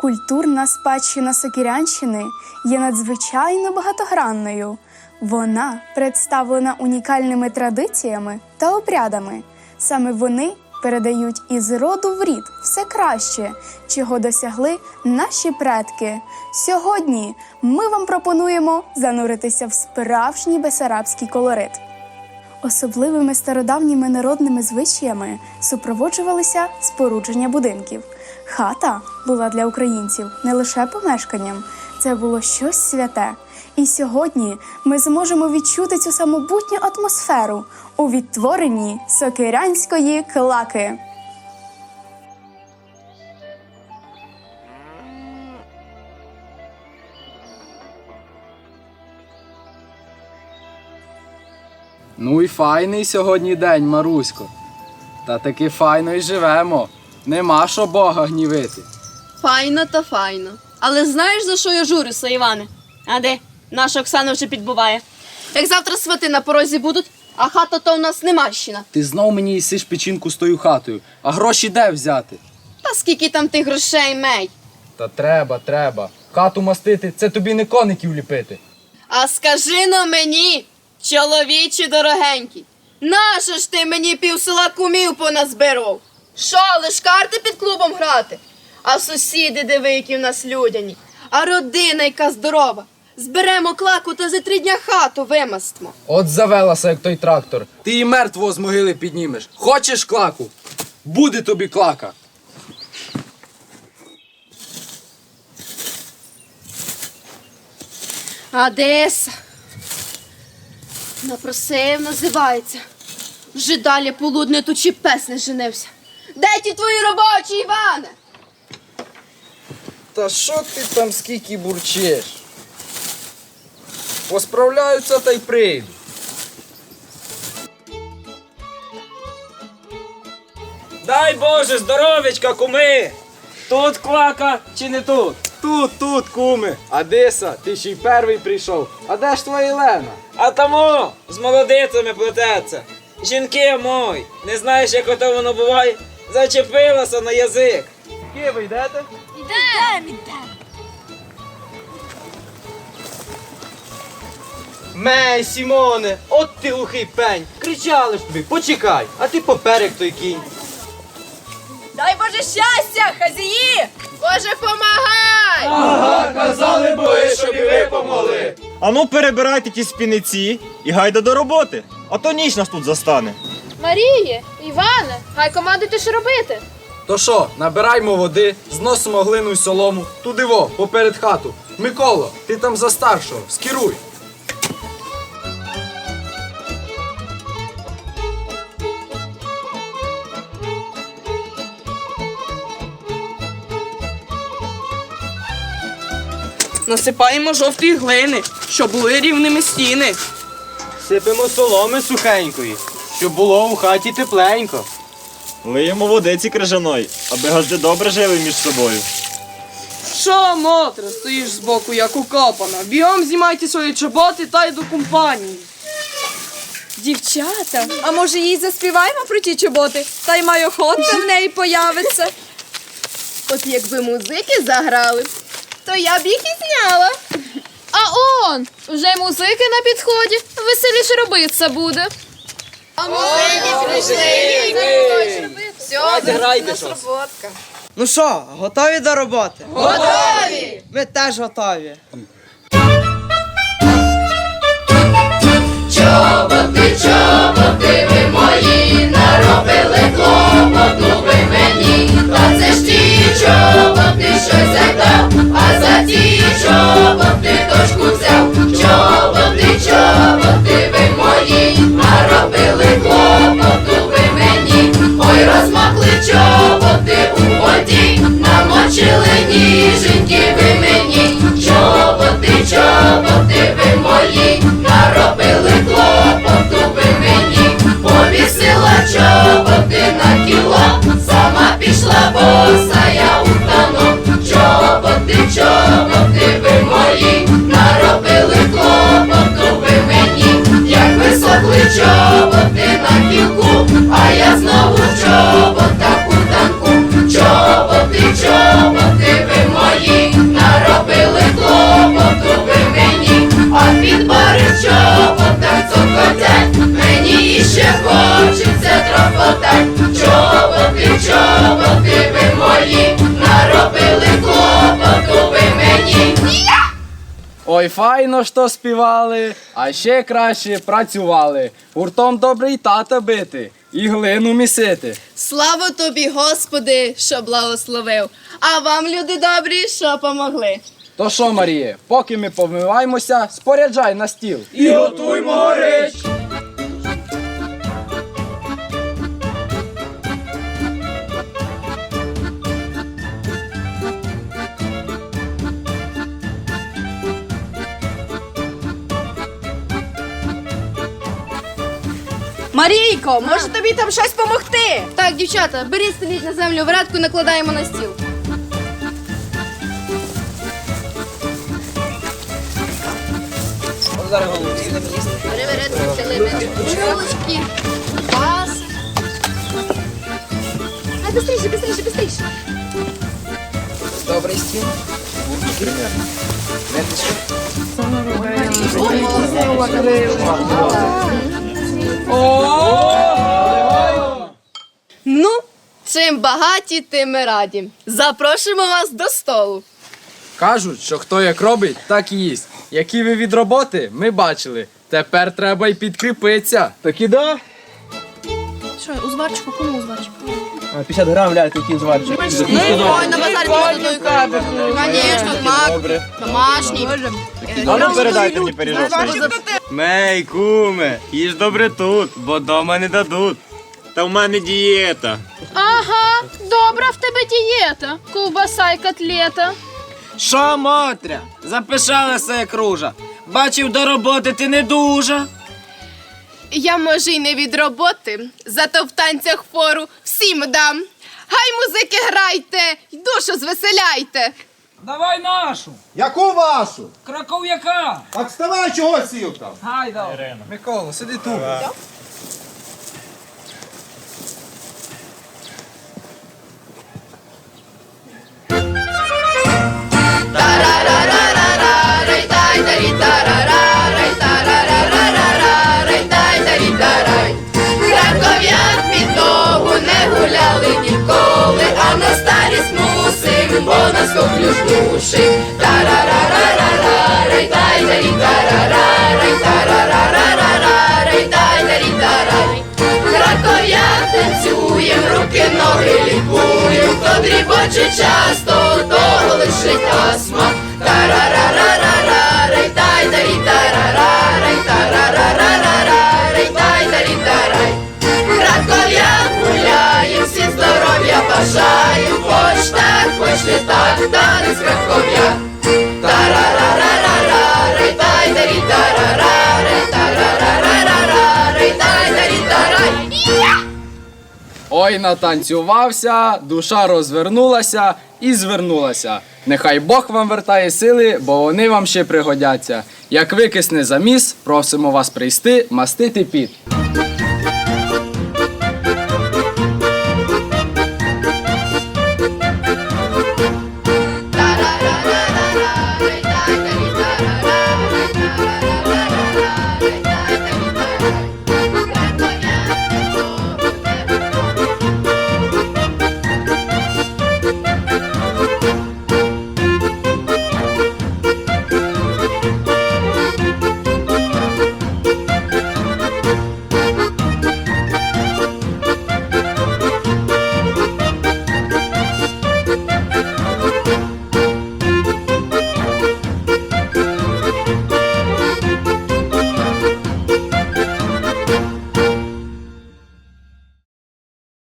Культурна спадщина Сокірянщини є надзвичайно багатогранною. Вона представлена унікальними традиціями та обрядами. Саме вони передають із роду в рід все краще, чого досягли наші предки. Сьогодні ми вам пропонуємо зануритися в справжній бесарабський колорит. Особливими стародавніми народними звичаями супроводжувалися спорудження будинків. Хата була для українців не лише помешканням, це було щось святе. І сьогодні ми зможемо відчути цю самобутню атмосферу у відтворенні сокирянської клаки. Ну і файний сьогодні день, Марусько. Та таки файно й живемо. Нема що Бога гнівити. Файно та файно. Але знаєш, за що я журюся, Іване? А де? Наша Оксана вже підбуває. Як завтра свати на порозі будуть, а хата то у нас немащина. Ти знов мені їсиш печінку з тою хатою, а гроші де взяти? Та скільки там тих грошей мей? Та треба, треба. Хату мастити це тобі не коників ліпити. А скажи но мені, чоловічі дорогенький, нащо ж ти мені пів села кумів поназбирав? Що, лиш карти під клубом грати? А сусіди диви, які в нас людяні, а родина яка здорова. Зберемо клаку та за три дня хату вимастимо. От завелася, як той трактор. Ти і мертвого з могили піднімеш. Хочеш клаку? Буде тобі клака. Одеса. Напросив називається. Вже далі полудне тут чи пес не женився. Де ті твої робочі, Іване? Та що ти там скільки бурчиш? Посправляються та й прийду. Дай Боже, здоровечка, куми! Тут клака чи не тут? Тут, тут, куми. Одеса, ти ще й перший прийшов. А де ж твоя Єлена? А тому з молодицями плететься. Жінки мой, не знаєш, як ото воно буває? Зачепилася на язик. Ки ви йдете? Мей, Сімоне, от ти глухий пень. Кричали ж тобі, почекай, а ти поперек той кінь. Дай Боже щастя, хазії! Боже, помагай! Казали бою, щоб ви помогли. Ану перебирайте ті спіниці і гайда до роботи, а то ніч нас тут застане. Маріє, Іване, гай командуйте, що робити. То що, набираймо води, зносимо глину й солому, туди во, поперед хату. Миколо, ти там за старшого, скеруй. Насипаємо жовтої глини, щоб були рівними стіни. Сипемо соломи сухенької, щоб було у хаті тепленько. Лиємо водиці крижаної, аби гажди добре жили між собою. Що, Мотре, стоїш збоку, як укопана? Бігом знімайте свої чоботи та й до компанії. Дівчата, а може їй заспіваємо про ті чоботи? Та й маю охота в неї появиться. От якби музики заграли, то я б їх і зняла. А он, вже музики на підході, веселіше робиться буде. А музики прийшли. Все, грайте щось. роботка. Ну що, готові до роботи? Готові! Ми теж готові. Чоботи, чоботи ви мої, наробили клопоту ви мені. Та це ж ті чоботи, щось взяв, а за ті чоботи точку взяв. а я знову в чоботах у танку, чоботи, чоботи ви мої, наробили клопоту ви мені, а під бари в цокотять, мені іще хочеться тропотать, чоботи, чоботи ви мої, наробили клопоту ви мені. Ой, файно що співали, а ще краще працювали. Гуртом добрий тата бити і глину місити. Слава тобі, Господи, що благословив. А вам, люди добрі, що помогли. То що, Маріє, поки ми повмиваємося, споряджай на стіл. І готуймо горич! Марійко, може тобі там щось помогти? Так, дівчата, беріть стеліть на землю вратку, накладаємо на стіл. Ручки, паси. Ай, быстріше, быстріше, быстріше. Добрий стіл. Ну, чим багаті, тим ми раді. Запрошуємо вас до столу. Кажуть, що хто як робить, так і їсть. Які ви від роботи, ми бачили. Тепер треба й підкріпитися. Так і да. Що, узварчику, кому узварчику? 50 грам ляти кінь зварчик. Ну і ой, на базарі. Звісно, мак, домашній. А ну передайте мені пиріжок. Мей, куме, їж добре тут, бо дома не дадуть. Та в мене дієта. Ага, добра в тебе дієта. Ковбаса й котлета. Що, Мотря? Запишалася як ружа. Бачив, до роботи ти не дуже. Я може й не від роботи, зато в танцях фору всім дам. Гай музики грайте, й душу звеселяйте. Давай нашу. Яку вашу? Краков'яка. Так вставай, чого сів там? Гайда. Микола, сиди тут. Коклюш душить. Тарарарарара, тай дарі тарарара, тарарарарара, тай дарі тарарай. Краков'як танцюєм, руки, ноги лікуєм, хто дрібоче часто, того лишить астма. Тарарарарара, тай дарі тарарара, тарарарарара, тай дарі тарай. Краков'як гуляє, всі здоров'я бажаю, хоч так, хоч не так, Ой, натанцювався, душа розвернулася і звернулася. Нехай Бог вам вертає сили, бо вони вам ще пригодяться. Як викисне заміс, просимо вас прийти, мастити під.